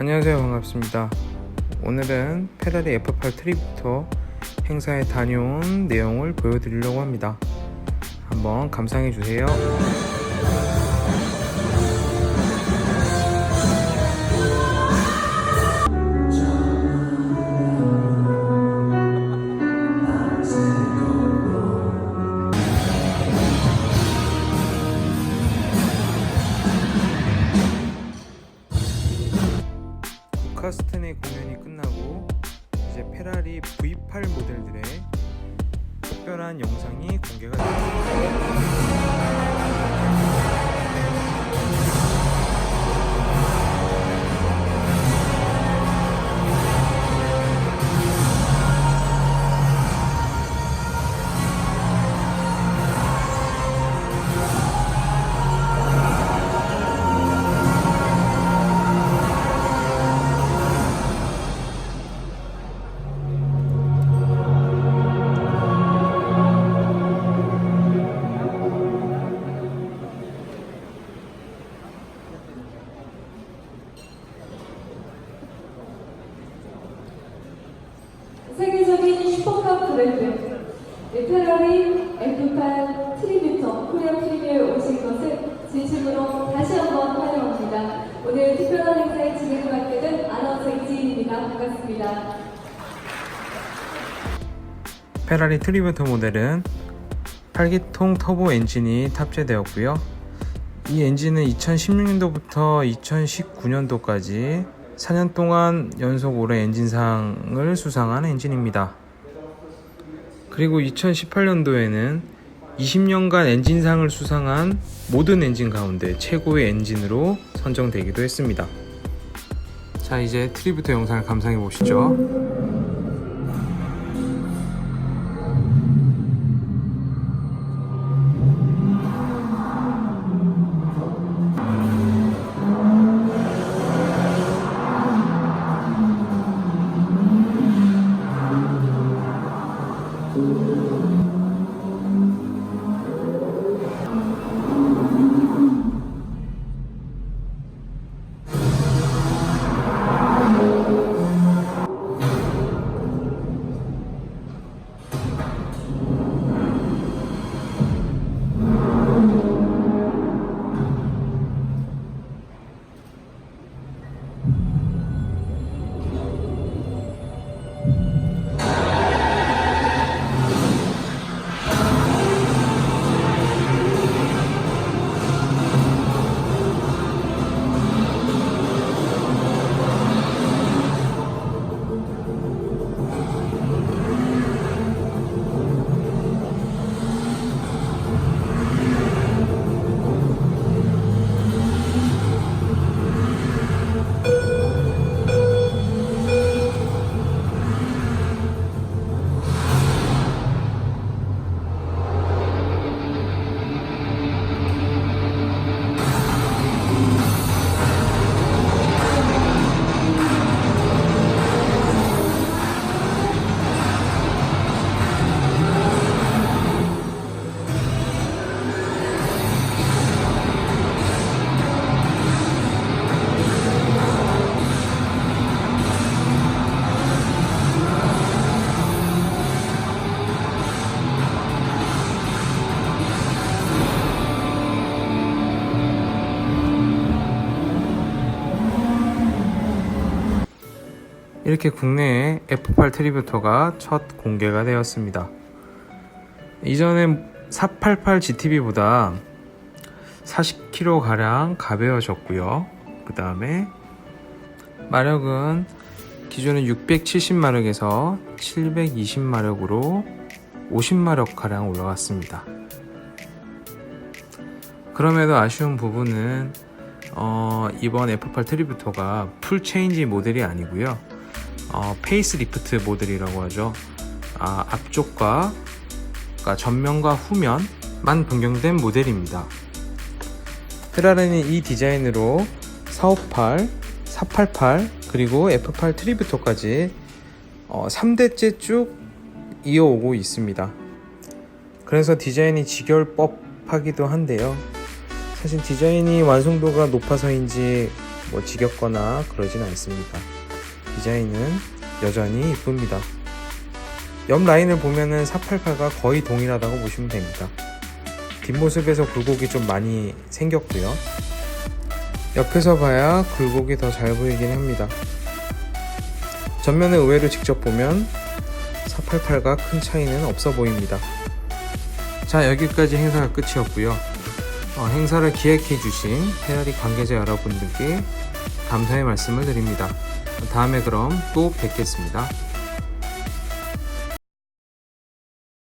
안녕하세요. 반갑습니다. 오늘은 페라리 F8 트리부터 행사에 다녀온 내용을 보여드리려고 합니다. 한번 감상해 주세요 카스텐의 공연이 끝나고 이제 페라리 V8 모델들의 특별한 영상이 공개가 됐습니다. 세계적인 슈퍼카 브랜드 페라리 F8 트리뷰터 코리아 프리미어에 오신 것을 진심으로 다시 한번 환영합니다. 오늘 특별한 행사에 진행을 맡게 된 아나운서 이지인입니다. 반갑습니다. 페라리 트리뷰터 모델은 8기통 터보 엔진이 탑재되었고요. 이 엔진은 2016년도부터 2019년도까지 4년 동안 연속 올해 엔진상을 수상한 엔진입니다. 그리고 2018년도에는 20년간 엔진상을 수상한 모든 엔진 가운데 최고의 엔진으로 선정되기도 했습니다. 자, 이제 트리뷰터 영상을 감상해 보시죠. 이렇게 국내에 F8 트리뷰터가 첫 공개가 되었습니다. 이전에 488 GTB보다 40kg 가량 가벼워졌고요. 그 다음에 마력은 기존의 670마력에서 720마력으로 50마력 가량 올라갔습니다. 그럼에도 아쉬운 부분은 어, 이번 F8 트리뷰터가 풀 체인지 모델이 아니고요. 어, 페이스 리프트 모델이라고 하죠. 아, 앞쪽과 그러니까 전면과 후면만 변경된 모델입니다. 페라리는 이 디자인으로 458, 488 그리고 F8 트리뷰터까지 어, 3대째 쭉 이어오고 있습니다. 그래서 디자인이 직결법하기도 한데요. 사실 디자인이 완성도가 높아서인지 뭐 지겹거나 그러진 않습니다. 디자인은 여전히 이쁩니다. 옆 라인을 보면은 488과 거의 동일하다고 보시면 됩니다. 뒷모습에서 굴곡이 좀 많이 생겼고요. 옆에서 봐야 굴곡이 더 잘 보이긴 합니다. 전면을 의외로 직접 보면 488과 큰 차이는 없어 보입니다. 자 여기까지 행사가 끝이었고요. 어, 행사를 기획해 주신 페라리 관계자 여러분들께 감사의 말씀을 드립니다. 다음에 그럼 또 뵙겠습니다.